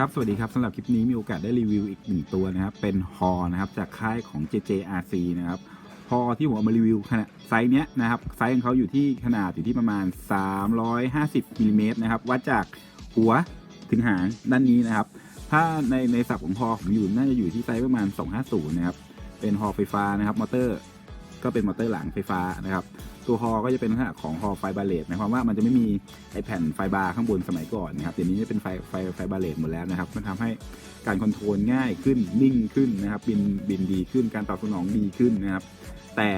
ครับ สวัสดีครับสำหรับคลิปนี้มีโอกาสได้รีวิวอีกหนึ่งตัวนะครับ เป็นฮอนะครับจากค่ายของ JJRC นะครับฮอที่ผมเอามารีวิวขนาดไซส์เนี้ยนะครับ ไซส์ของเขาอยู่ที่ขนาดอยู่ที่ประมาณ 350มิลลิเมตรนะครับ วัดจากหัวถึงหางด้านนี้นะครับ ถ้าในในศัพท์ของฮอผมอยู่น่าจะอยู่ที่ไซส์ประมาณ 250 นะครับ เป็นฮอไฟฟ้านะครับ มอเตอร์ ก็เป็นมอเตอร์หลังไฟฟ้านะครับ ตัวฮอก็จะเป็นลักษณะของฮอไฟบาเลตหมายความว่ามันจะไม่มีไอแผ่นไฟบาร์ข้างบนสมัยก่อนนะครับเดี๋ยวนี้จะเป็นไฟไฟไฟบาเลตหมดแล้วนะครับ มันทำให้การคอนโทรลง่ายขึ้นนิ่งขึ้นนะครับ บินบินดีขึ้นการตอบสนองดีขึ้นนะครับ แต่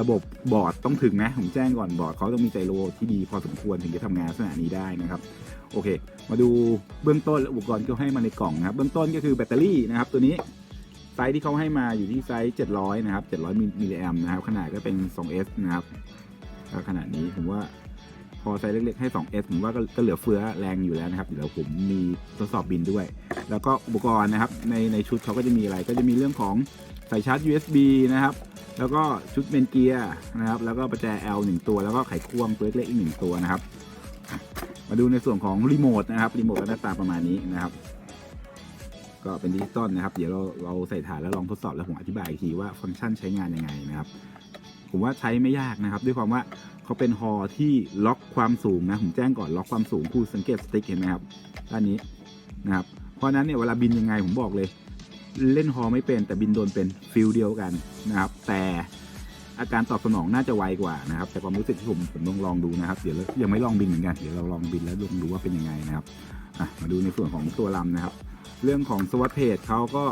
ระบบบอร์ดต้องถึงนะ ผมแจ้งก่อนบอร์ดเขาต้องมีไจโรที่ดีพอสมควรถึงจะทำงานลักษณะนี้ได้นะครับโอเค มาดูเบื้องต้นอุปกรณ์ที่เขาให้มาในกล่องนะครับ เบื้องต้นก็คือแบตเตอรี่นะครับ ตัวนี้ ไซส์ที่เขาให้มาอยู่ที่ไซส์ 700 นะครับ 700 มิลลิแอมนะครับ ขนาดก็เป็น 2S นะครับก็ขนาดนี้ผมว่าพอไซส์เล็กๆให้ 2S ผมว่าก็เหลือเฟือแรงอยู่แล้วนะครับ เดี๋ยวผมมีทดสอบบินด้วย แล้วก็อุปกรณ์นะครับ ในในชุดเขาก็จะมีอะไร ก็จะมีเรื่องของสายชาร์จ USB นะครับ แล้วก็ชุดเมนเกียร์นะครับ แล้วก็ประแจ L หนึ่งตัว แล้วก็ไขควงตัวเล็กๆอีกหนึ่งตัวนะครับ มาดูในส่วนของรีโมทนะครับ รีโมทก็หน้าตาประมาณนี้นะครับ ก็เป็นดิจิตอลนะครับเดี๋ยวเราเราใส่ฐานแล้วลองทดสอบแล้วผมอธิบายอีกทีว่าฟังก์ชันใช้งานยังไงนะครับ ผมว่าใช้ไม่ยากนะครับ ด้วยความว่าเขาเป็นฮอที่ล็อกความสูงนะผมแจ้งก่อนล็อกความสูงคู่สังเกตสติ๊กเห็นไหมครับด้านนี้นะครับเพราะนั้นเนี่ยเวลาบินยังไงผมบอกเลย เล่นฮอไม่เป็นแต่บินโดนเป็นฟิลเดียวกันนะครับ แต่อาการตอบสนองน่าจะไวกว่านะครับ แต่ความรู้สึกที่ผมผมลองลองดูนะครับ เดี๋ยวเรายังไม่ลองบินเหมือนกันเดี๋ยวเราลองบินแล้วลองดูว่าเป็นยังไงนะครับมาดูในส่วนของตัวลำนะครับ เรื่องของสวัสดเพจเขาก็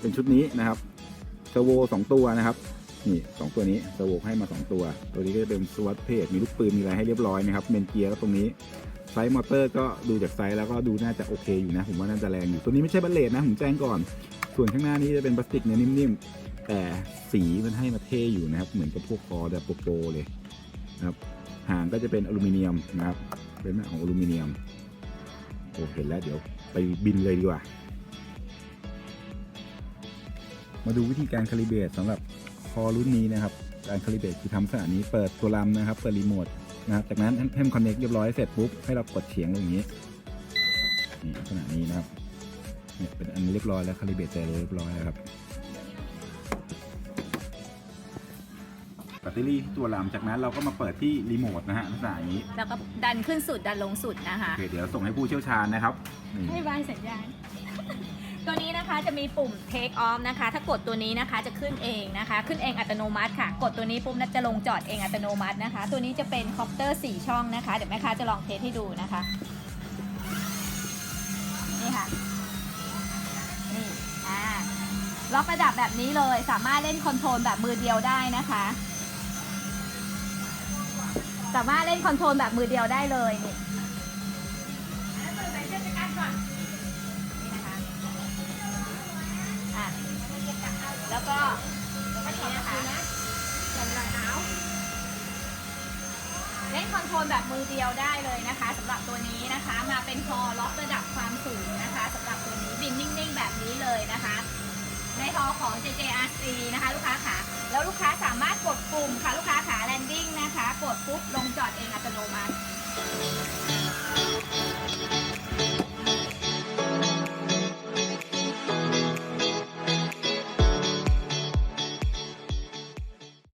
เป็นชุดนี้นะครับเทอร์โวสองตัวนะครับ นี่สองตัวนี้เทอร์โวให้มาสองตัว ตัวนี้ก็จะเป็นสวัสดเพจมีลูกปืนมีอะไรให้เรียบร้อยนะครับเมนเกียร์ก็ตรงนี้ไซส์มอเตอร์ก็ดูจากไซส์แล้วก็ดูน่าจะโอเคอยู่นะ ผมว่าน่าจะแรงอยู่ตัวนี้ไม่ใช่บัลเลตนะผมแจ้งก่อน ส่วนข้างหน้านี้จะเป็นพลาสติกเนื้อนิ่มๆ แต่สีมันให้มาเท่อยู่นะครับ เหมือนกับพวกคอแบบโปรเลยนะครับหางก็จะเป็นอลูมิเนียมนะครับเป็นของอลูมิเนียม โอ้เห็นแล้วเดี๋ยวไปบินเลยดีกว่า มาดูวิธีการคาลิเบรตสำหรับคอรุ่นนี้นะครับ การคาลิเบรตคือทำขนาดนี้เปิดตัวลำนะครับ เปิดรีโมทนะครับ จากนั้นให้มันคอนเน็กเรียบร้อยเสร็จปุ๊บให้เรากดเฉียงลงอย่างนี้นี่ขนาดนี้นะครับเนี่ยเป็นอันเรียบร้อยแล้วคาลิเบรตใจเรียบร้อยแล้วครับ แบตเตอรี่ที่ตัวลำจากนั้นเราก็มาเปิดที่รีโมทนะฮะลักษณะอย่างนี้แล้วก็ดันขึ้นสุดดันลงสุดนะคะ โอเคเดี๋ยวส่งให้ผู้เชี่ยวชาญนะครับนี่ให้บายสัญญาณ ตัวนี้นะคะจะมีปุ่ม take off นะคะ ถ้ากดตัวนี้นะคะจะขึ้นเองนะคะ ขึ้นเองอัตโนมัติค่ะ กดตัวนี้ปุ๊บน่าจะลงจอดเองอัตโนมัตินะคะ ตัวนี้จะเป็นคอปเตอร์ 4 ช่องนะคะ เดี๋ยวแม่ค้าจะลองเทสให้ดูนะคะ นี่ค่ะ นี่ อ่า ล็อกระดับแบบนี้เลย สามารถเล่นคอนโทรลแบบมือเดียวได้นะคะ สามารถเล่นคอนโทรลแบบมือเดียวได้เลยนี่นี่นะคะอะแล้วก็อันนี้นะคะเล่นคอนโทรลแบบมือเดียวได้เลยนะคะสำหรับตัวนี้นะคะ มาเป็นคอล็อกระดับความสูงนะคะสำหรับตัวนี้บินนิ่งๆ แบบนี้เลยนะคะ ในฮอของ JJRC นะคะ ลูกค้าขาแล้วลูกค้าสามารถกด ปุ๊บลง